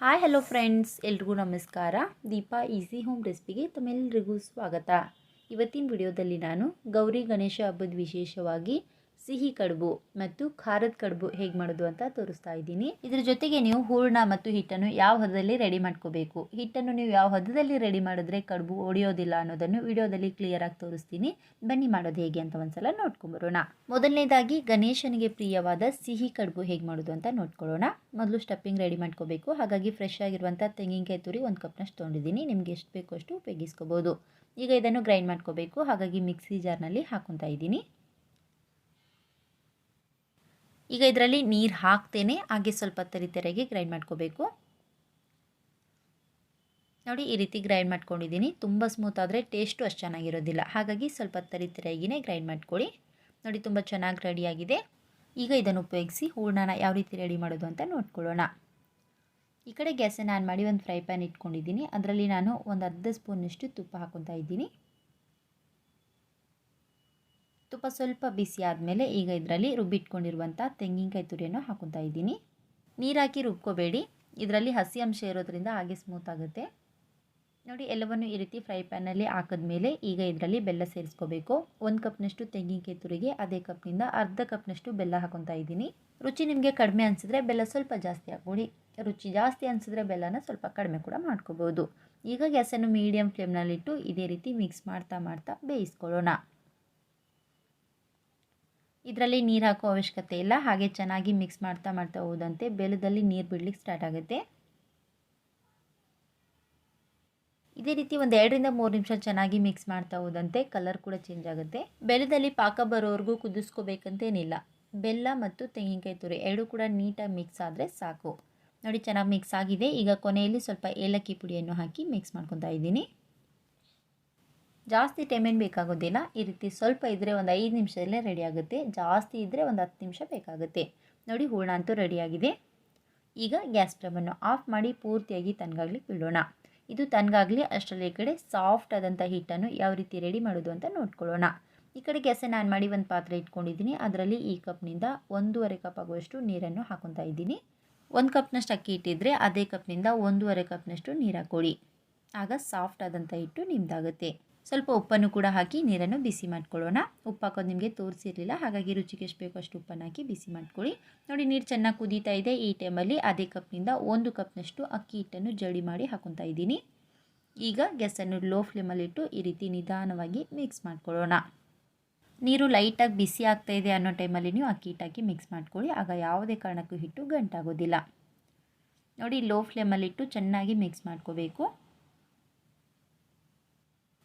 Hi hello friends ಎಲ್ರಿಗೂ ನಮಸ್ಕಾರ. Deepa easy home ರೆಸಿಪಿಗೆ ತಮ್ಮೆಲ್ಲರಿಗೂ ಸ್ವಾಗತ. ಇವತ್ತಿನ ವಿಡಿಯೋದಲ್ಲಿ ನಾನು ಗೌರಿ ಗಣೇಶ ಹಬ್ಬದ ವಿಶೇಷವಾಗಿ ಸಿಹಿ ಕಡುಬು ಮತ್ತು ಖಾರದ ಕಡುಬು ಹೇಗೆ ಮಾಡೋದು ಅಂತ ತೋರಿಸ್ತಾ ಇದ್ದೀನಿ. ಇದ್ರ ಜೊತೆಗೆ ನೀವು ಹೂರ್ಣ ಮತ್ತು ಹಿಟ್ಟನ್ನು ಯಾವ ಹದದಲ್ಲಿ ರೆಡಿ ಮಾಡ್ಕೋಬೇಕು. ಹಿಟ್ಟನ್ನು ನೀವು ಯಾವ ಹದದಲ್ಲಿ ರೆಡಿ ಮಾಡಿದ್ರೆ ಕಡುಬು ಒಡೆಯೋದಿಲ್ಲ ಅನ್ನೋದನ್ನು ವಿಡಿಯೋದಲ್ಲಿ ಕ್ಲಿಯರ್ ಆಗಿ ತೋರಿಸ್ತೀನಿ. ಬನ್ನಿ ಮಾಡೋದು ಹೇಗೆ ಅಂತ ಒಂದ್ಸಲ ನೋಡ್ಕೊಂಬರೋಣ. ಮೊದಲನೇದಾಗಿ ಗಣೇಶನಿಗೆ ಪ್ರಿಯವಾದ ಸಿಹಿ ಕಡುಬು ಹೇಗೆ ಮಾಡೋದು ಅಂತ ನೋಡ್ಕೊಳ್ಳೋಣ. ಮೊದಲು ಸ್ಟಫಿಂಗ್ ರೆಡಿ ಮಾಡ್ಕೋಬೇಕು. ಹಾಗಾಗಿ ಫ್ರೆಶ್ ಆಗಿರುವಂಥ ತೆಂಗಿನಕಾಯಿ ತುರಿ ಒಂದು ಕಪ್ನಷ್ಟು ತೊಗೊಂಡಿದ್ದೀನಿ. ನಿಮ್ಗೆ ಎಷ್ಟು ಬೇಕೋ ಅಷ್ಟು ಉಪಯೋಗಿಸ್ಕೋಬೋದು. ಈಗ ಇದನ್ನು ಗ್ರೈಂಡ್ ಮಾಡ್ಕೋಬೇಕು. ಹಾಗಾಗಿ ಮಿಕ್ಸಿ ಜಾರ್ನಲ್ಲಿ ಹಾಕೊತಾ ಇದ್ದೀನಿ. ಈಗ ಇದರಲ್ಲಿ ನೀರು ಹಾಕ್ತೇನೆ, ಹಾಗೆ ಸ್ವಲ್ಪ ತರಿತರೆಗೆ ಗ್ರೈಂಡ್ ಮಾಡ್ಕೋಬೇಕು. ನೋಡಿ, ಈ ರೀತಿ ಗ್ರೈಂಡ್ ಮಾಡ್ಕೊಂಡಿದ್ದೀನಿ. ತುಂಬ ಸ್ಮೂತ್ ಆದರೆ ಟೇಸ್ಟು ಅಷ್ಟು ಚೆನ್ನಾಗಿರೋದಿಲ್ಲ. ಹಾಗಾಗಿ ಸ್ವಲ್ಪ ತರಿ ತರಿತರೆಗಿನೇ ಗ್ರೈಂಡ್ ಮಾಡ್ಕೊಳ್ಳಿ. ನೋಡಿ, ತುಂಬ ಚೆನ್ನಾಗಿ ರೆಡಿಯಾಗಿದೆ ಈಗ ಇದನ್ನು ಉಪಯೋಗಿಸಿ ಹೂರ್ಣನ ಯಾವ ರೀತಿ ರೆಡಿ ಮಾಡೋದು ಅಂತ ನೋಡ್ಕೊಳ್ಳೋಣ. ಈ ಕಡೆ ಗ್ಯಾಸನ್ನು ಆನ್ ಮಾಡಿ ಒಂದು ಫ್ರೈ ಪ್ಯಾನ್ ಇಟ್ಕೊಂಡಿದ್ದೀನಿ. ಅದರಲ್ಲಿ ನಾನು ಒಂದು ಅರ್ಧ ಸ್ಪೂನಷ್ಟು ತುಪ್ಪ ಹಾಕೊತಾ ಇದ್ದೀನಿ. ತುಪ್ಪ ಸ್ವಲ್ಪ ಬಿಸಿ ಆದಮೇಲೆ ಈಗ ಇದರಲ್ಲಿ ರುಬ್ಬಿಟ್ಕೊಂಡಿರುವಂಥ ತೆಂಗಿನಕಾಯಿ ತುರಿಯನ್ನು ಹಾಕೊತಾ ಇದ್ದೀನಿ. ನೀರಾಕಿ ಹಾಕಿ ರುಬ್ಕೋಬೇಡಿ. ಇದರಲ್ಲಿ ಹಸಿ ಅಂಶ ಇರೋದ್ರಿಂದ ಹಾಗೆ ಸ್ಮೂತ್ ಆಗುತ್ತೆ. ನೋಡಿ, ಎಲ್ಲವನ್ನು ಈ ರೀತಿ ಫ್ರೈ ಪ್ಯಾನಲ್ಲಿ ಹಾಕಿದ್ಮೇಲೆ ಈಗ ಇದರಲ್ಲಿ ಬೆಲ್ಲ ಸೇರಿಸ್ಕೋಬೇಕು. ಒಂದು ಕಪ್ನಷ್ಟು ತೆಂಗಿನಕಾಯಿ ತುರಿಗೆ, ಅದೇ ಕಪ್ನಿಂದ ಅರ್ಧ ಕಪ್ನಷ್ಟು ಬೆಲ್ಲ ಹಾಕೊತಾ ಇದ್ದೀನಿ. ರುಚಿ ನಿಮಗೆ ಕಡಿಮೆ ಅನಿಸಿದ್ರೆ ಬೆಲ್ಲ ಸ್ವಲ್ಪ ಜಾಸ್ತಿ ಹಾಕ್ಕೊಡಿ ರುಚಿ ಜಾಸ್ತಿ ಅನಿಸಿದ್ರೆ ಬೆಲ್ಲನ ಸ್ವಲ್ಪ ಕಡಿಮೆ ಕೂಡ ಮಾಡ್ಕೋಬೋದು. ಈಗ ಗ್ಯಾಸನ್ನು ಮೀಡಿಯಮ್ ಫ್ಲೇಮ್ನಲ್ಲಿಟ್ಟು ಇದೇ ರೀತಿ ಮಿಕ್ಸ್ ಮಾಡ್ತಾ ಮಾಡ್ತಾ ಬೇಯಿಸ್ಕೊಳ್ಳೋಣ. ಇದರಲ್ಲಿ ನೀರು ಹಾಕೋ ಅವಶ್ಯಕತೆ ಇಲ್ಲ. ಹಾಗೆ ಚೆನ್ನಾಗಿ ಮಿಕ್ಸ್ ಮಾಡ್ತಾ ಮಾಡ್ತಾ ಹೋದಂತೆ ಬೆಲ್ಲದಲ್ಲಿ ನೀರು ಬಿಡ್ಲಿಕ್ಕೆ ಸ್ಟಾರ್ಟ್ ಆಗುತ್ತೆ. ಇದೇ ರೀತಿ ಒಂದು ಎರಡರಿಂದ ಮೂರು ನಿಮಿಷ ಚೆನ್ನಾಗಿ ಮಿಕ್ಸ್ ಮಾಡ್ತಾ ಹೋದಂತೆ ಕಲರ್ ಕೂಡ ಚೇಂಜ್ ಆಗುತ್ತೆ. ಬೆಲ್ಲದಲ್ಲಿ ಪಾಕ ಬರೋವರೆಗೂ ಕುದಿಸ್ಕೋಬೇಕಂತೇನಿಲ್ಲ ಬೆಲ್ಲ ಮತ್ತು ತೆಂಗಿನಕಾಯಿ ತುರಿ ಎರಡೂ ಕೂಡ ನೀಟಾಗಿ ಮಿಕ್ಸ್ ಆದರೆ ಸಾಕು. ನೋಡಿ ಚೆನ್ನಾಗಿ ಮಿಕ್ಸ್ ಆಗಿದೆ. ಈಗ ಕೊನೆಯಲ್ಲಿ ಸ್ವಲ್ಪ ಏಲಕ್ಕಿ ಪುಡಿಯನ್ನು ಹಾಕಿ ಮಿಕ್ಸ್ ಮಾಡ್ಕೊತಾ ಇದ್ದೀನಿ. ಜಾಸ್ತಿ ಟೈಮೇನು ಬೇಕಾಗೋದಿಲ್ಲ ಈ ರೀತಿ ಸ್ವಲ್ಪ ಇದ್ದರೆ ಒಂದು ಐದು ನಿಮಿಷದಲ್ಲೇ ರೆಡಿ ಆಗುತ್ತೆ. ಜಾಸ್ತಿ ಇದ್ದರೆ ಒಂದು ಹತ್ತು ನಿಮಿಷ ಬೇಕಾಗುತ್ತೆ. ನೋಡಿ, ಹೂರ್ಣ ಅಂತೂ ರೆಡಿಯಾಗಿದೆ ಈಗ ಗ್ಯಾಸ್ ಸ್ಟವನ್ನು ಆಫ್ ಮಾಡಿ ಪೂರ್ತಿಯಾಗಿ ತನ್ಗಾಗಲಿ ಬಿಡೋಣ ಇದು ತನಗಾಗಲಿ ಅಷ್ಟರಲ್ಲಿ ಈ ಕಡೆ ಸಾಫ್ಟ್ ಆದಂಥ ಹಿಟ್ಟನ್ನು ಯಾವ ರೀತಿ ರೆಡಿ ಮಾಡೋದು ಅಂತ ನೋಡ್ಕೊಳ್ಳೋಣ. ಈ ಕಡೆ ಗ್ಯಾಸನ್ನು ಆನ್ ಮಾಡಿ ಒಂದು ಪಾತ್ರೆ ಇಟ್ಕೊಂಡಿದ್ದೀನಿ. ಅದರಲ್ಲಿ ಈ ಕಪ್ನಿಂದ ಒಂದೂವರೆ ಕಪ್ ಆಗುವಷ್ಟು ನೀರನ್ನು ಹಾಕೊತಾ ಇದ್ದೀನಿ. ಒಂದು ಕಪ್ನಷ್ಟು ಅಕ್ಕಿ ಇಟ್ಟಿದ್ರೆ ಅದೇ ಕಪ್ನಿಂದ ಒಂದೂವರೆ ಕಪ್ನಷ್ಟು ನೀರು ಹಾಕೊಳ್ಳಿ ಆಗ ಸಾಫ್ಟ್ ಆದಂಥ ಹಿಟ್ಟು ನಿಮ್ದಾಗುತ್ತೆ. ಸ್ವಲ್ಪ ಉಪ್ಪನ್ನು ಕೂಡ ಹಾಕಿ ನೀರನ್ನು ಬಿಸಿ ಮಾಡ್ಕೊಳ್ಳೋಣ. ಉಪ್ಪು ಹಾಕೋದು ನಿಮಗೆ ತೋರಿಸಿರಲಿಲ್ಲ, ಹಾಗಾಗಿ ರುಚಿಗೆ ಎಷ್ಟು ಬೇಕೋ ಅಷ್ಟು ಉಪ್ಪನ್ನು ಹಾಕಿ ಬಿಸಿ ಮಾಡ್ಕೊಳ್ಳಿ. ನೋಡಿ, ನೀರು ಚೆನ್ನಾಗಿ ಕುದೀತಾ ಇದೆ. ಈ ಟೈಮಲ್ಲಿ ಅದೇ ಕಪ್ನಿಂದ ಒಂದು ಕಪ್ನಷ್ಟು ಅಕ್ಕಿ ಹಿಟ್ಟನ್ನು ಜಡಿ ಮಾಡಿ ಹಾಕೊತಾ ಇದ್ದೀನಿ. ಈಗ ಗ್ಯಾಸನ್ನು ಲೋ ಫ್ಲೇಮಲ್ಲಿಟ್ಟು ಈ ರೀತಿ ನಿಧಾನವಾಗಿ ಮಿಕ್ಸ್ ಮಾಡ್ಕೊಳ್ಳೋಣ. ನೀರು ಲೈಟಾಗಿ ಬಿಸಿ ಆಗ್ತಾ ಇದೆ ಅನ್ನೋ ಟೈಮಲ್ಲಿ ನೀವು ಅಕ್ಕಿ ಹಿಟ್ಟಾಕಿ ಮಿಕ್ಸ್ ಮಾಡ್ಕೊಳ್ಳಿ. ಆಗ ಯಾವುದೇ ಕಾರಣಕ್ಕೂ ಹಿಟ್ಟು ಗಂಟಾಗೋದಿಲ್ಲ. ನೋಡಿ, ಲೋ ಫ್ಲೇಮಲ್ಲಿಟ್ಟು ಚೆನ್ನಾಗಿ ಮಿಕ್ಸ್ ಮಾಡ್ಕೋಬೇಕು.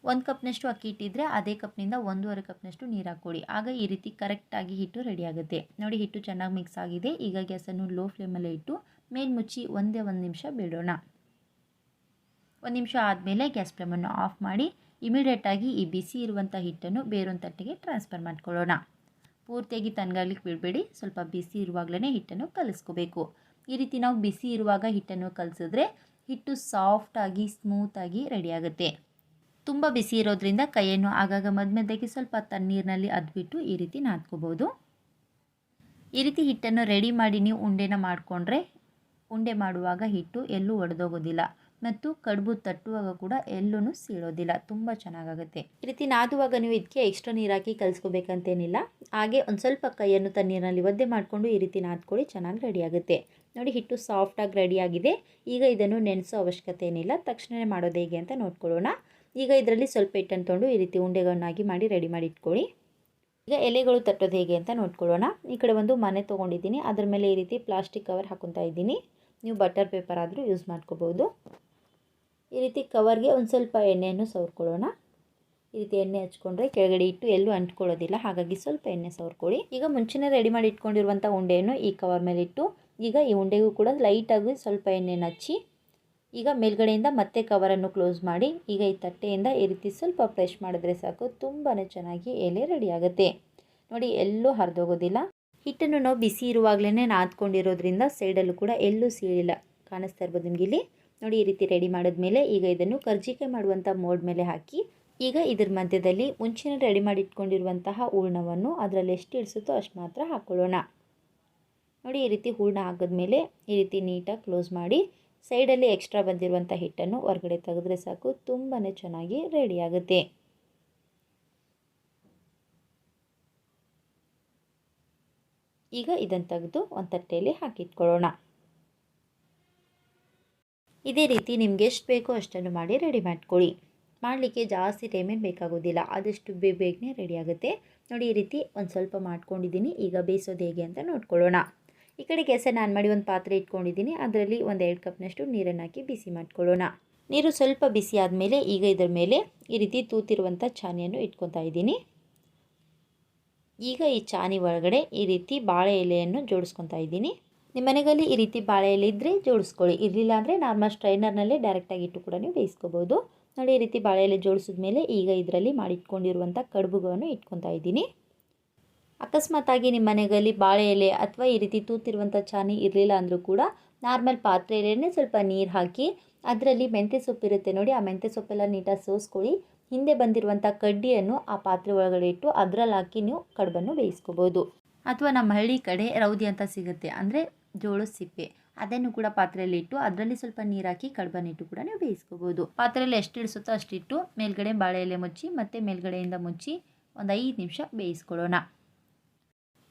ಒಂದು ಕಪ್ನಷ್ಟು ಅಕ್ಕಿ ಇಟ್ಟಿದ್ರೆ ಅದೇ ಕಪ್ನಿಂದ ಒಂದೂವರೆ ಕಪ್ನಷ್ಟು ನೀರು ಹಾಕ್ಕೊಡಿ. ಆಗ ಈ ರೀತಿ ಕರೆಕ್ಟಾಗಿ ಹಿಟ್ಟು ರೆಡಿ ಆಗುತ್ತೆ. ನೋಡಿ ಹಿಟ್ಟು ಚೆನ್ನಾಗಿ ಮಿಕ್ಸ್ ಆಗಿದೆ. ಈಗ ಗ್ಯಾಸನ್ನು ಲೋ ಫ್ಲೇಮಲ್ಲೇ ಇಟ್ಟು ಮೇಲ್ಮುಚ್ಚಿ ಒಂದೇ ಒಂದು ನಿಮಿಷ ಬಿಡೋಣ. ಒಂದು ನಿಮಿಷ ಆದಮೇಲೆ ಗ್ಯಾಸ್ ಫ್ಲೇಮನ್ನು ಆಫ್ ಮಾಡಿ ಇಮಿಡಿಯೇಟಾಗಿ ಈ ಬಿಸಿ ಇರುವಂಥ ಹಿಟ್ಟನ್ನು ಬೇರೊಂದು ತಟ್ಟೆಗೆ ಟ್ರಾನ್ಸ್ಫರ್ ಮಾಡ್ಕೊಳ್ಳೋಣ. ಪೂರ್ತಿಯಾಗಿ ತನ್ಗಾಗ್ಲಿಕ್ಕೆ ಬಿಡಬೇಡಿ. ಸ್ವಲ್ಪ ಬಿಸಿ ಇರುವಾಗಲೇ ಹಿಟ್ಟನ್ನು ಕಲಿಸ್ಕೋಬೇಕು. ಈ ರೀತಿ ನಾವು ಬಿಸಿ ಇರುವಾಗ ಹಿಟ್ಟನ್ನು ಕಲಿಸಿದ್ರೆ ಹಿಟ್ಟು ಸಾಫ್ಟಾಗಿ ಸ್ಮೂತಾಗಿ ರೆಡಿಯಾಗುತ್ತೆ ತುಂಬ ಬಿಸಿ ಇರೋದ್ರಿಂದ ಕೈಯನ್ನು ಆಗಾಗ ಮಧ್ಯಮಧ್ಯಕ್ಕೆ ಸ್ವಲ್ಪ ತಣ್ಣೀರಿನಲ್ಲಿ ಅದ್ಬಿಟ್ಟು ಈ ರೀತಿ ನಾದ್ಕೋಬೋದು. ಈ ರೀತಿ ಹಿಟ್ಟನ್ನು ರೆಡಿ ಮಾಡಿ ನೀವು ಉಂಡೆನ ಮಾಡಿಕೊಂಡ್ರೆ ಉಂಡೆ ಮಾಡುವಾಗ ಹಿಟ್ಟು ಎಲ್ಲೂ ಒಡೆದೋಗೋದಿಲ್ಲ ಮತ್ತು ಕಡುಬು ತಟ್ಟುವಾಗ ಕೂಡ ಎಲ್ಲೂ ಸೀಳೋದಿಲ್ಲ, ತುಂಬ ಚೆನ್ನಾಗಾಗುತ್ತೆ. ಈ ರೀತಿ ನಾದುವಾಗ ನೀವು ಇದಕ್ಕೆ ಎಕ್ಸ್ಟ್ರಾ ನೀರಾಕಿ ಹಾಕಿ ಕಲಿಸ್ಕೋಬೇಕಂತೇನಿಲ್ಲ, ಹಾಗೆ ಒಂದು ಸ್ವಲ್ಪ ಕೈಯನ್ನು ತಣ್ಣೀರಿನಲ್ಲಿ ಒದ್ದೆ ಮಾಡಿಕೊಂಡು ಈ ರೀತಿ ನಾದ್ಕೊಳ್ಳಿ, ಚೆನ್ನಾಗಿ ರೆಡಿಯಾಗುತ್ತೆ ನೋಡಿ ಹಿಟ್ಟು ಸಾಫ್ಟಾಗಿ ರೆಡಿಯಾಗಿದೆ ಈಗ ಇದನ್ನು ನೆನೆಸೋ ಅವಶ್ಯಕತೆ ಏನಿಲ್ಲ ತಕ್ಷಣವೇ ಮಾಡೋದು ಹೇಗೆ ಅಂತ ನೋಡ್ಕೊಳ್ಳೋಣ. ಈಗ ಇದರಲ್ಲಿ ಸ್ವಲ್ಪ ಹಿಟ್ಟನ್ನು ತೊಗೊಂಡು ಈ ರೀತಿ ಉಂಡೆಗಳನ್ನಾಗಿ ಮಾಡಿ ರೆಡಿ ಮಾಡಿ ಇಟ್ಕೊಳ್ಳಿ. ಈಗ ಎಲೆಗಳು ತಟ್ಟೋದು ಹೇಗೆ ಅಂತ ನೋಡ್ಕೊಳ್ಳೋಣ. ಈ ಕಡೆ ಒಂದು ಮನೆ ತೊಗೊಂಡಿದ್ದೀನಿ. ಅದ್ರ ಮೇಲೆ ಈ ರೀತಿ ಪ್ಲಾಸ್ಟಿಕ್ ಕವರ್ ಹಾಕೊತಾ ಇದ್ದೀನಿ. ನೀವು ಬಟರ್ ಪೇಪರ್ ಆದರೂ ಯೂಸ್ ಮಾಡ್ಕೋಬೋದು. ಈ ರೀತಿ ಕವರ್ಗೆ ಒಂದು ಸ್ವಲ್ಪ ಎಣ್ಣೆಯನ್ನು ಸವರ್ಕೊಳ್ಳೋಣ. ಈ ರೀತಿ ಎಣ್ಣೆ ಹಚ್ಕೊಂಡ್ರೆ ಕೆಳಗಡೆ ಇಟ್ಟು ಎಲ್ಲೂ ಅಂಟ್ಕೊಳ್ಳೋದಿಲ್ಲ. ಹಾಗಾಗಿ ಸ್ವಲ್ಪ ಎಣ್ಣೆ ಸವರ್ಕೊಳ್ಳಿ. ಈಗ ಮುಂಚೆನೇ ರೆಡಿ ಮಾಡಿ ಇಟ್ಕೊಂಡಿರುವಂಥ ಉಂಡೆಯನ್ನು ಈ ಕವರ್ ಮೇಲೆ ಇಟ್ಟು ಈಗ ಈ ಉಂಡೆಗೂ ಕೂಡ ಲೈಟಾಗಿ ಸ್ವಲ್ಪ ಎಣ್ಣೆಯನ್ನು ಹಚ್ಚಿ ಈಗ ಮೇಲ್ಗಡೆಯಿಂದ ಮತ್ತೆ ಕವರನ್ನು ಕ್ಲೋಸ್ ಮಾಡಿ, ಈಗ ಈ ತಟ್ಟೆಯಿಂದ ಈ ರೀತಿ ಸ್ವಲ್ಪ ಪ್ರೆಶ್ ಮಾಡಿದ್ರೆ ಸಾಕು ತುಂಬಾ ಚೆನ್ನಾಗಿ ಎಲೆ ರೆಡಿ ಆಗುತ್ತೆ. ನೋಡಿ, ಎಲ್ಲೂ ಹರಿದೋಗೋದಿಲ್ಲ. ಹಿಟ್ಟನ್ನು ನಾವು ಬಿಸಿ ಇರುವಾಗಲೇ ನಾದ್ಕೊಂಡಿರೋದ್ರಿಂದ ಸೈಡಲ್ಲೂ ಕೂಡ ಎಲ್ಲೂ ಸೀಳಿಲ್ಲ, ಕಾಣಿಸ್ತಾ ಇರ್ಬೋದು ನಿಮಗೆ ಇಲ್ಲಿ. ನೋಡಿ, ಈ ರೀತಿ ರೆಡಿ ಮಾಡಿದ್ಮೇಲೆ ಈಗ ಇದನ್ನು ಕರ್ಜಿಕೆ ಮಾಡುವಂಥ ಮೋಡ್ ಮೇಲೆ ಹಾಕಿ, ಈಗ ಇದ್ರ ಮಧ್ಯದಲ್ಲಿ ಮುಂಚೆನೇ ರೆಡಿ ಮಾಡಿ ಇಟ್ಕೊಂಡಿರುವಂತಹ ಹೂರ್ಣವನ್ನು ಅದರಲ್ಲಿ ಎಷ್ಟು ಇಳಿಸುತ್ತೋ ಅಷ್ಟು ಮಾತ್ರ ಹಾಕ್ಕೊಳ್ಳೋಣ. ನೋಡಿ, ಈ ರೀತಿ ಹೂರ್ಣ ಹಾಕಿದ್ಮೇಲೆ ಈ ರೀತಿ ನೀಟಾಗಿ ಕ್ಲೋಸ್ ಮಾಡಿ ಸೈಡಲ್ಲಿ ಎಕ್ಸ್ಟ್ರಾ ಬಂದಿರುವಂಥ ಹಿಟ್ಟನ್ನು ಹೊರಗಡೆ ತೆಗೆದ್ರೆ ಸಾಕು ತುಂಬಾ ಚೆನ್ನಾಗಿ ರೆಡಿಯಾಗುತ್ತೆ ಈಗ ಇದನ್ನು ತೆಗೆದು ಒಂದು ತಟ್ಟೆಯಲ್ಲಿ ಹಾಕಿಟ್ಕೊಳ್ಳೋಣ. ಇದೇ ರೀತಿ ನಿಮ್ಗೆ ಎಷ್ಟು ಬೇಕೋ ಅಷ್ಟನ್ನು ಮಾಡಿ ರೆಡಿ ಮಾಡ್ಕೊಳ್ಳಿ. ಮಾಡಲಿಕ್ಕೆ ಜಾಸ್ತಿ ಟೈಮೇನು ಬೇಕಾಗೋದಿಲ್ಲ, ಆದಷ್ಟು ಬೇಗ ಬೇಗನೆ ರೆಡಿ ಆಗುತ್ತೆ. ನೋಡಿ ಈ ರೀತಿ ಒಂದು ಸ್ವಲ್ಪ ಮಾಡ್ಕೊಂಡಿದ್ದೀನಿ, ಈಗ ಬೇಯಿಸೋದು ಹೇಗೆ ಅಂತ ನೋಡ್ಕೊಳ್ಳೋಣ. ಈ ಕಡೆ ಕೆಸ ನಾನು ಮಾಡಿ ಒಂದು ಪಾತ್ರೆ ಇಟ್ಕೊಂಡಿದ್ದೀನಿ. ಅದರಲ್ಲಿ ಒಂದು ಎರಡು ಕಪ್ನಷ್ಟು ನೀರನ್ನು ಹಾಕಿ ಬಿಸಿ ಮಾಡ್ಕೊಳ್ಳೋಣ. ನೀರು ಸ್ವಲ್ಪ ಬಿಸಿ ಆದಮೇಲೆ ಈಗ ಇದರ ಮೇಲೆ ಈ ರೀತಿ ತೂತಿರುವಂಥ ಚಾನಿಯನ್ನು ಇಟ್ಕೊತಾ ಇದ್ದೀನಿ. ಈಗ ಈ ಚಾನಿ ಒಳಗಡೆ ಈ ರೀತಿ ಬಾಳೆ ಎಲೆಯನ್ನು ಜೋಡಿಸ್ಕೊತಾ ಇದ್ದೀನಿ. ನಿಮ್ಮ ಮನೆಯಲ್ಲಿ ಈ ರೀತಿ ಬಾಳೆ ಎಲೆ ಇದ್ದರೆ ಜೋಡಿಸ್ಕೊಳ್ಳಿ. ಇರಲಿಲ್ಲ ಅಂದರೆ ನಾರ್ಮಲ್ ಸ್ಟ್ರೈನರ್ನಲ್ಲೇ ಡೈರೆಕ್ಟಾಗಿ ಇಟ್ಟು ಕೂಡ ನೀವು ಬೇಯಿಸ್ಕೋಬೋದು ನೋಡಿ ಈ ರೀತಿ ಬಾಳೆ ಎಲೆ ಜೋಡಿಸಿದ ಮೇಲೆ ಈಗ ಇದರಲ್ಲಿ ಮಾಡಿಟ್ಕೊಂಡಿರುವಂಥ ಕಡುಬುಗಳನ್ನು ಇಟ್ಕೊತಾ ಇದ್ದೀನಿ. ಅಕಸ್ಮಾತಾಗಿ ನಿಮ್ಮ ಮನೆಯಲ್ಲಿ ಬಾಳೆ ಎಲೆ ಅಥವಾ ಈ ರೀತಿ ತೂತಿರುವಂಥ ಚಾನಿ ಇರಲಿಲ್ಲ ಅಂದರೂ ಕೂಡ ನಾರ್ಮಲ್ ಪಾತ್ರೆಯಲ್ಲೇ ಸ್ವಲ್ಪ ನೀರು ಹಾಕಿ ಅದರಲ್ಲಿ ಮೆಂತ್ಯ ಸೊಪ್ಪು ಇರುತ್ತೆ ನೋಡಿ, ಆ ಮೆಂತ್ಯ ಸೊಪ್ಪೆಲ್ಲ ನೀಟಾಗಿ ಸೋಸ್ಕೊಳ್ಳಿ. ಹಿಂದೆ ಬಂದಿರುವಂಥ ಕಡ್ಡಿಯನ್ನು ಆ ಪಾತ್ರೆ ಒಳಗಡೆ ಇಟ್ಟು ಅದರಲ್ಲಿ ಹಾಕಿ ನೀವು ಕಡುಬನ್ನು ಬೇಯಿಸ್ಕೋಬೋದು. ಅಥವಾ ನಮ್ಮ ಹಳ್ಳಿ ಕಡೆ ರೌದಿ ಅಂತ ಸಿಗುತ್ತೆ, ಅಂದರೆ ಜೋಳದ ಸಿಪ್ಪೆ. ಅದನ್ನು ಕೂಡ ಪಾತ್ರೆಯಲ್ಲಿ ಇಟ್ಟು ಅದರಲ್ಲಿ ಸ್ವಲ್ಪ ನೀರು ಹಾಕಿ ಕಡುಬನ್ನಿಟ್ಟು ಕೂಡ ನೀವು ಬೇಯಿಸ್ಕೋಬೋದು. ಪಾತ್ರೆಯಲ್ಲಿ ಎಷ್ಟು ಇಳಿಸುತ್ತೋ ಅಷ್ಟಿಟ್ಟು ಮೇಲ್ಗಡೆ ಬಾಳೆ ಎಲೆ ಮುಚ್ಚಿ ಮತ್ತು ಮೇಲ್ಗಡೆಯಿಂದ ಮುಚ್ಚಿ ಒಂದು ಐದು ನಿಮಿಷ ಬೇಯಿಸ್ಕೊಳ್ಳೋಣ.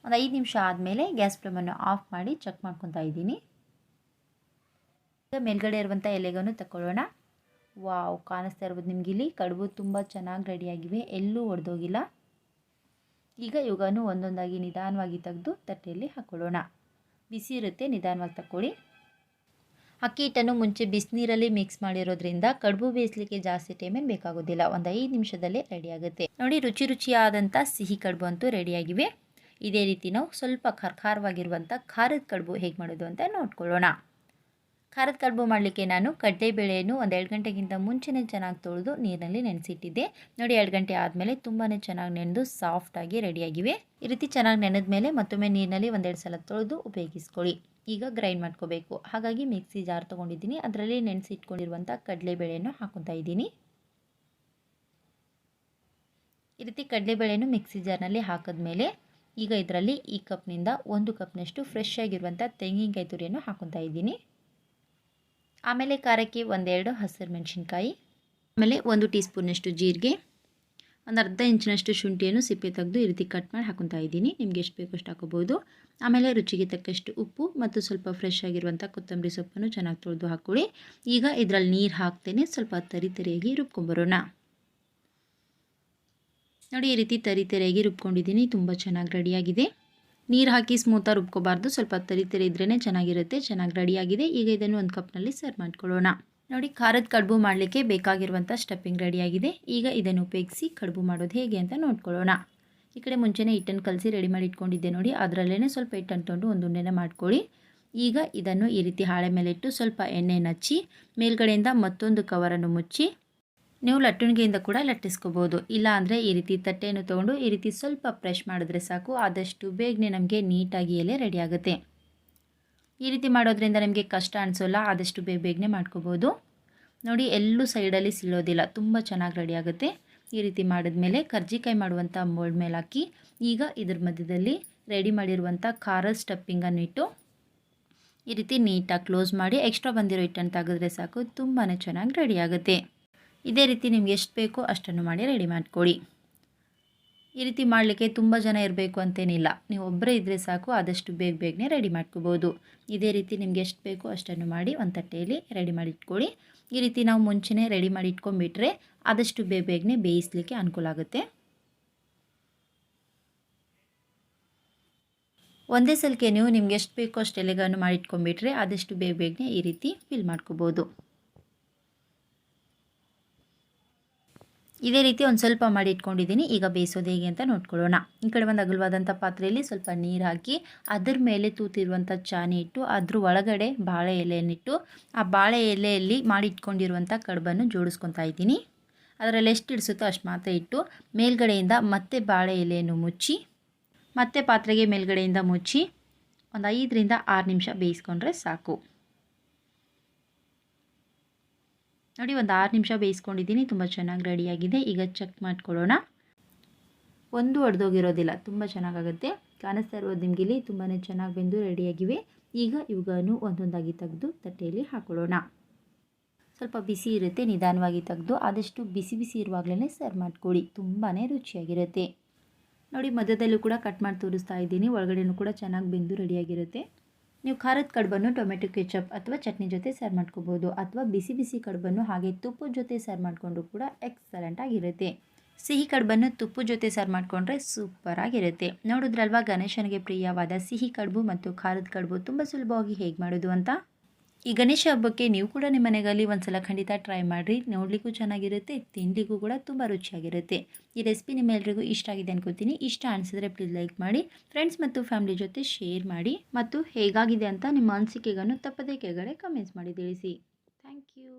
ಒಂದು ಐದು ನಿಮಿಷ ಆದಮೇಲೆ ಗ್ಯಾಸ್ ಫ್ಲೇಮನ್ನು ಆಫ್ ಮಾಡಿ ಚೆಕ್ ಮಾಡ್ಕೊತಾ ಇದ್ದೀನಿ. ಈಗ ಮೇಲ್ಗಡೆ ಇರುವಂಥ ಎಲೆಗಳನ್ನು ತಗೊಳ್ಳೋಣ ವಾವ್, ಕಾಣಿಸ್ತಾ ಇರ್ಬೋದು ನಿಮ್ಗೆ ಇಲ್ಲಿ. ಕಡುಬು ತುಂಬ ಚೆನ್ನಾಗಿ ರೆಡಿಯಾಗಿವೆ ಎಲ್ಲೂ ಒಡೆದೋಗಿಲ್ಲ. ಈಗ ಇವುಗಳನ್ನು ಒಂದೊಂದಾಗಿ ನಿಧಾನವಾಗಿ ತೆಗೆದು ತಟ್ಟೆಯಲ್ಲಿ ಹಾಕ್ಕೊಳ್ಳೋಣ ಬಿಸಿ ಇರುತ್ತೆ, ನಿಧಾನವಾಗಿ ತಗೊಳ್ಳಿ ಅಕ್ಕಿ ಹಿಟ್ಟನ್ನು ಮುಂಚೆ ಬಿಸಿನೀರಲ್ಲಿ ಮಿಕ್ಸ್ ಮಾಡಿರೋದ್ರಿಂದ ಕಡುಬು ಬೇಯಿಸಲಿಕ್ಕೆ ಜಾಸ್ತಿ ಟೈಮೇನು ಬೇಕಾಗೋದಿಲ್ಲ. ಒಂದು ಐದು ನಿಮಿಷದಲ್ಲೇ ರೆಡಿಯಾಗುತ್ತೆ ನೋಡಿ, ರುಚಿ ರುಚಿಯಾದಂಥ ಸಿಹಿ ಕಡುಬು ಅಂತೂ ರೆಡಿಯಾಗಿವೆ ಇದೇ ರೀತಿ ನಾವು ಸ್ವಲ್ಪ ಖಾರ, ಖಾರವಾಗಿರುವಂಥ ಖಾರದ ಕಡುಬು ಹೇಗೆ ಮಾಡೋದು ಅಂತ ನೋಡ್ಕೊಳ್ಳೋಣ. ಖಾರದ ಕಡುಬು ಮಾಡಲಿಕ್ಕೆ ನಾನು ಕಡಲೆಬೇಳೆಯನ್ನು ಒಂದು ಎರಡು ಗಂಟೆಗಿಂತ ಮುಂಚೆನೇ ಚೆನ್ನಾಗಿ ತೊಳೆದು ನೀರಿನಲ್ಲಿ ನೆನೆಸಿಟ್ಟಿದ್ದೆ. ನೋಡಿ, ಎರಡು ಗಂಟೆ ಆದಮೇಲೆ ತುಂಬಾ ಚೆನ್ನಾಗಿ ನೆನೆದು ಸಾಫ್ಟಾಗಿ ರೆಡಿಯಾಗಿವೆ. ಈ ರೀತಿ ಚೆನ್ನಾಗಿ ನೆನೆದ ಮೇಲೆ ಮತ್ತೊಮ್ಮೆ ನೀರಿನಲ್ಲಿ ಒಂದೆರಡು ಸಲ ತೊಳೆದು ಉಪಯೋಗಿಸ್ಕೊಳ್ಳಿ. ಈಗ ಗ್ರೈಂಡ್ ಮಾಡ್ಕೋಬೇಕು. ಹಾಗಾಗಿ ಮಿಕ್ಸಿ ಜಾರ್ ತೊಗೊಂಡಿದ್ದೀನಿ. ಅದರಲ್ಲಿ ನೆನೆಸಿಟ್ಕೊಂಡಿರುವಂಥ ಕಡಲೆಬೇಳೆಯನ್ನು ಹಾಕೊತಾ ಇದ್ದೀನಿ. ಈ ರೀತಿ ಕಡಲೆಬೇಳೆಯನ್ನು ಮಿಕ್ಸಿ ಜಾರ್ನಲ್ಲಿ ಹಾಕಿದ್ಮೇಲೆ ಈಗ ಇದರಲ್ಲಿ ಈ ಕಪ್ನಿಂದ ಒಂದು ಕಪ್ನಷ್ಟು ಫ್ರೆಶ್ ಆಗಿರುವಂಥ ತೆಂಗಿನಕಾಯಿ ತುರಿಯನ್ನು ಹಾಕೊತಾ ಇದ್ದೀನಿ. ಆಮೇಲೆ ಖಾರಕ್ಕೆ ಒಂದೆರಡು ಹಸಿರು ಮೆಣಸಿನ್ಕಾಯಿ, ಆಮೇಲೆ ಒಂದು ಟೀ ಸ್ಪೂನಷ್ಟು ಜೀರಿಗೆ, ಒಂದು ಅರ್ಧ ಇಂಚಿನಷ್ಟು ಶುಂಠಿಯನ್ನು ಸಿಪ್ಪೆ ತೆಗೆದು ಈ ರೀತಿ ಕಟ್ ಮಾಡಿ ಹಾಕೊತಾ ಇದ್ದೀನಿ. ನಿಮ್ಗೆ ಎಷ್ಟು ಬೇಕೋ ಅಷ್ಟು ಹಾಕೋಬೋದು ಆಮೇಲೆ ರುಚಿಗೆ ತಕ್ಕಷ್ಟು ಉಪ್ಪು ಮತ್ತು ಸ್ವಲ್ಪ ಫ್ರೆಶ್ ಆಗಿರುವಂಥ ಕೊತ್ತಂಬರಿ ಸೊಪ್ಪನ್ನು ಚೆನ್ನಾಗಿ ತೊಳೆದು ಹಾಕ್ಕೊಳ್ಳಿ. ಈಗ ಇದರಲ್ಲಿ ನೀರು ಹಾಕ್ತೇನೆ. ಸ್ವಲ್ಪ ತರಿ ತರಿಯಾಗಿ ರುಬ್ಕೊಂಬರೋಣ ನೋಡಿ, ಈ ರೀತಿ ತರಿ ತೆರೆಯಾಗಿ ರುಬ್ಕೊಂಡಿದ್ದೀನಿ. ತುಂಬ ಚೆನ್ನಾಗಿ ರೆಡಿಯಾಗಿದೆ. ನೀರು ಹಾಕಿ ಸ್ಮೂತಾಗಿ ರುಬ್ಕೋಬಾರ್ದು. ಸ್ವಲ್ಪ ತರಿ ತೆರೆ ಇದ್ರೇ ಚೆನ್ನಾಗಿರುತ್ತೆ. ಚೆನ್ನಾಗಿ ರೆಡಿಯಾಗಿದೆ. ಈಗ ಇದನ್ನು ಒಂದು ಕಪ್ನಲ್ಲಿ ಸರ್ವ್ ಮಾಡ್ಕೊಳ್ಳೋಣ. ನೋಡಿ, ಖಾರದ ಕಡುಬು ಮಾಡಲಿಕ್ಕೆ ಬೇಕಾಗಿರುವಂಥ ಸ್ಟಫಿಂಗ್ ರೆಡಿಯಾಗಿದೆ. ಈಗ ಇದನ್ನು ಉಪಯೋಗಿಸಿ ಕಡುಬು ಮಾಡೋದು ಹೇಗೆ ಅಂತ ನೋಡ್ಕೊಳ್ಳೋಣ. ಈ ಕಡೆ ಮುಂಚೆನೇ ಹಿಟ್ಟನ್ನು ಕಲಸಿ ರೆಡಿ ಮಾಡಿ ಇಟ್ಕೊಂಡಿದ್ದೆ ನೋಡಿ. ಅದರಲ್ಲೇ ಸ್ವಲ್ಪ ಹಿಟ್ಟನ್ನು ತೊಗೊಂಡು ಒಂದು ಉಂಡೆನ ಮಾಡ್ಕೊಳ್ಳಿ. ಈಗ ಇದನ್ನು ಈ ರೀತಿ ಹಾಳೆ ಮೇಲೆ ಇಟ್ಟು ಸ್ವಲ್ಪ ಎಣ್ಣೆ ಹಚ್ಚಿ, ಮೇಲ್ಗಡೆಯಿಂದ ಮತ್ತೊಂದು ಕವರನ್ನು ಮುಚ್ಚಿ ನೀವು ಲಟ್ಟಣಿಗೆಯಿಂದ ಕೂಡ ಲಟ್ಟಿಸ್ಕೋಬೋದು. ಇಲ್ಲಾಂದರೆ ಈ ರೀತಿ ತಟ್ಟೆಯನ್ನು ತೊಗೊಂಡು ಈ ರೀತಿ ಸ್ವಲ್ಪ ಪ್ರೆಶ್ ಮಾಡಿದ್ರೆ ಸಾಕು. ಆದಷ್ಟು ಬೇಗನೆ ನಮಗೆ ನೀಟಾಗಿ ಎಲೆ ರೆಡಿ ಆಗುತ್ತೆ. ಈ ರೀತಿ ಮಾಡೋದ್ರಿಂದ ನಮಗೆ ಕಷ್ಟ ಅನಿಸೋಲ್ಲ. ಆದಷ್ಟು ಬೇಗ ಬೇಗನೆ ಮಾಡ್ಕೋಬೋದು. ನೋಡಿ, ಎಲ್ಲೂ ಸೈಡಲ್ಲಿ ಸಿಳೋದಿಲ್ಲ. ತುಂಬ ಚೆನ್ನಾಗಿ ರೆಡಿ ಆಗುತ್ತೆ. ಈ ರೀತಿ ಮಾಡಿದ್ಮೇಲೆ ಕರ್ಜಿಕಾಯಿ ಮಾಡುವಂಥ ಮೋಲ್ಡ್ ಮೇಲೆ ಹಾಕಿ, ಈಗ ಇದ್ರ ಮಧ್ಯದಲ್ಲಿ ರೆಡಿ ಮಾಡಿರುವಂಥ ಖಾರದ ಸ್ಟಪ್ಪಿಂಗನ್ನು ಇಟ್ಟು ಈ ರೀತಿ ನೀಟಾಗಿ ಕ್ಲೋಸ್ ಮಾಡಿ, ಎಕ್ಸ್ಟ್ರಾ ಬಂದಿರೋ ಹಿಟ್ಟನ್ನು ತೆಗೆದ್ರೆ ಸಾಕು. ತುಂಬಾ ಚೆನ್ನಾಗಿ ರೆಡಿ ಆಗುತ್ತೆ. ಇದೇ ರೀತಿ ನಿಮ್ಗೆ ಎಷ್ಟು ಬೇಕೋ ಅಷ್ಟನ್ನು ಮಾಡಿ ರೆಡಿ ಮಾಡಿಕೊಡಿ ಈ ರೀತಿ ಮಾಡಲಿಕ್ಕೆ ತುಂಬ ಜನ ಇರಬೇಕು ಅಂತೇನಿಲ್ಲ. ನೀವು ಒಬ್ಬರೇ ಇದ್ದರೆ ಸಾಕು, ಆದಷ್ಟು ಬೇಗ ಬೇಗನೆ ರೆಡಿ ಮಾಡ್ಕೋಬೋದು. ಇದೇ ರೀತಿ ನಿಮ್ಗೆ ಎಷ್ಟು ಬೇಕೋ ಅಷ್ಟನ್ನು ಮಾಡಿ ಒಂದು ತಟ್ಟೆಯಲ್ಲಿ ರೆಡಿ ಮಾಡಿ ಇಟ್ಕೊಳ್ಳಿ ಈ ರೀತಿ ನಾವು ಮುಂಚೆನೇ ರೆಡಿ ಮಾಡಿ ಇಟ್ಕೊಂಡ್ಬಿಟ್ರೆ ಆದಷ್ಟು ಬೇಗ ಬೇಗನೆ ಬೇಯಿಸಲಿಕ್ಕೆ ಅನುಕೂಲ ಆಗುತ್ತೆ. ಒಂದೇ ಸಲಕ್ಕೆ ನೀವು ನಿಮ್ಗೆ ಎಷ್ಟು ಬೇಕೋ ಅಷ್ಟು ಎಲೆಗಳನ್ನು ಮಾಡಿಟ್ಕೊಂಡ್ಬಿಟ್ರೆ ಆದಷ್ಟು ಬೇಗ ಬೇಗನೆ ಈ ರೀತಿ ಫಿಲ್ ಮಾಡ್ಕೋಬೋದು. ಇದೇ ರೀತಿ ಒಂದು ಸ್ವಲ್ಪ ಮಾಡಿ ಇಟ್ಕೊಂಡಿದ್ದೀನಿ. ಈಗ ಬೇಯಿಸೋದು ಹೇಗೆ ಅಂತ ನೋಡ್ಕೊಳ್ಳೋಣ. ಈ ಕಡೆ ಒಂದು ಅಗಲವಾದಂಥ ಪಾತ್ರೆಯಲ್ಲಿ ಸ್ವಲ್ಪ ನೀರು ಹಾಕಿ, ಅದ್ರ ಮೇಲೆ ತೂತಿರುವಂಥ ಚಾನಿ ಇಟ್ಟು, ಅದ್ರ ಒಳಗಡೆ ಬಾಳೆ ಎಲೆಯನ್ನಿಟ್ಟು ಆ ಬಾಳೆ ಎಲೆಯಲ್ಲಿ ಮಾಡಿಟ್ಕೊಂಡಿರುವಂಥ ಕಡುಬನ್ನು ಜೋಡಿಸ್ಕೊತಾ ಇದ್ದೀನಿ. ಅದರಲ್ಲಿ ಎಷ್ಟು ಇಡಿಸುತ್ತೋ ಅಷ್ಟು ಮಾತ್ರ ಇಟ್ಟು, ಮೇಲ್ಗಡೆಯಿಂದ ಮತ್ತೆ ಬಾಳೆ ಎಲೆಯನ್ನು ಮುಚ್ಚಿ, ಮತ್ತೆ ಪಾತ್ರೆಗೆ ಮೇಲ್ಗಡೆಯಿಂದ ಮುಚ್ಚಿ, ಒಂದು ಐದರಿಂದ ಆರು ನಿಮಿಷ ಬೇಯಿಸ್ಕೊಂಡ್ರೆ ಸಾಕು. ನೋಡಿ, ಒಂದು ಆರು ನಿಮಿಷ ಬೇಯಿಸ್ಕೊಂಡಿದ್ದೀನಿ. ತುಂಬ ಚೆನ್ನಾಗಿ ರೆಡಿಯಾಗಿದೆ ಈಗ ಚೆಕ್ ಮಾಡ್ಕೊಳ್ಳೋಣ. ಒಂದು ಒಡೆದೋಗಿರೋದಿಲ್ಲ. ತುಂಬ ಚೆನ್ನಾಗಾಗುತ್ತೆ. ಕಾಣಿಸ್ತಾ ಇರೋದು ನಿಮಗಿಲ್ಲಿ ತುಂಬಾ ಚೆನ್ನಾಗಿ ಬೆಂದು ರೆಡಿಯಾಗಿವೆ ಈಗ ಇವುಗಳನ್ನು ಒಂದೊಂದಾಗಿ ತೆಗೆದು ತಟ್ಟೆಯಲ್ಲಿ ಹಾಕೊಳ್ಳೋಣ. ಸ್ವಲ್ಪ ಬಿಸಿ ಇರುತ್ತೆ. ನಿಧಾನವಾಗಿ ತೆಗೆದು ಆದಷ್ಟು ಬಿಸಿ ಬಿಸಿ ಇರುವಾಗಲೇ ಸರ್ವ್ ಮಾಡಿಕೊಡಿ ತುಂಬಾ ರುಚಿಯಾಗಿರುತ್ತೆ. ನೋಡಿ, ಮಧ್ಯದಲ್ಲೂ ಕೂಡ ಕಟ್ ಮಾಡಿ ತೋರಿಸ್ತಾ ಇದ್ದೀನಿ. ಒಳಗಡೆಯೂ ಕೂಡ ಚೆನ್ನಾಗಿ ಬೆಂದು ರೆಡಿಯಾಗಿರುತ್ತೆ ನೀವು ಖಾರದ ಕಡುಬನ್ನು, ಟೊಮೆಟೊ ಕೆಚಪ್ ಅಥವಾ ಚಟ್ನಿ ಜೊತೆ ಸರ್ವ್ ಮಾಡ್ಕೋಬೋದು ಅಥವಾ ಬಿಸಿ ಬಿಸಿ ಕಡುಬನ್ನು ಹಾಗೆ ತುಪ್ಪದ ಜೊತೆ ಸರ್ವ್ ಮಾಡಿಕೊಂಡು ಕೂಡ ಎಕ್ಸಲೆಂಟ್ ಆಗಿರುತ್ತೆ. ಸಿಹಿ ಕಡುಬನ್ನು ತುಪ್ಪದ ಜೊತೆ ಸರ್ವ್ ಮಾಡಿಕೊಂಡ್ರೆ ಸೂಪರ್ ಆಗಿರುತ್ತೆ. ನೋಡಿದ್ರಲ್ವಾ ಗಣೇಶನಿಗೆ ಪ್ರಿಯವಾದ ಸಿಹಿ ಕಡುಬು ಮತ್ತು ಖಾರದ ಕಡುಬು ತುಂಬ ಸುಲಭವಾಗಿ ಹೇಗೆ ಮಾಡೋದು ಅಂತ? ಈ ಗಣೇಶ ಹಬ್ಬಕ್ಕೆ ನೀವು ಕೂಡ ನಿಮ್ಮ ಮನೆಯಲ್ಲಿ ಒಂದ್ಸಲ ಖಂಡಿತ ಟ್ರೈ ಮಾಡಿರಿ. ನೋಡಲಿಕ್ಕೂ ಚೆನ್ನಾಗಿರುತ್ತೆ ತಿನ್ನಲಿಕ್ಕೂ ಕೂಡ ತುಂಬ ರುಚಿಯಾಗಿರುತ್ತೆ. ಈ ರೆಸಿಪಿ ನಿಮ್ಮೆಲ್ಲರಿಗೂ ಇಷ್ಟ ಆಗಿದೆ ಅನ್ಕೋತೀನಿ. ಇಷ್ಟ ಅನಿಸಿದ್ರೆ ಪ್ಲೀಸ್ ಲೈಕ್ ಮಾಡಿ ಫ್ರೆಂಡ್ಸ್ ಮತ್ತು ಫ್ಯಾಮಿಲಿ ಜೊತೆ ಶೇರ್ ಮಾಡಿ ಮತ್ತು ಹೇಗಾಗಿದೆ ಅಂತ ನಿಮ್ಮ ಅನಿಸಿಕೆಗಳನ್ನು ತಪ್ಪದೇ ಕೆಳಗಡೆ ಕಮೆಂಟ್ಸ್ ಮಾಡಿ ತಿಳಿಸಿ. Thank you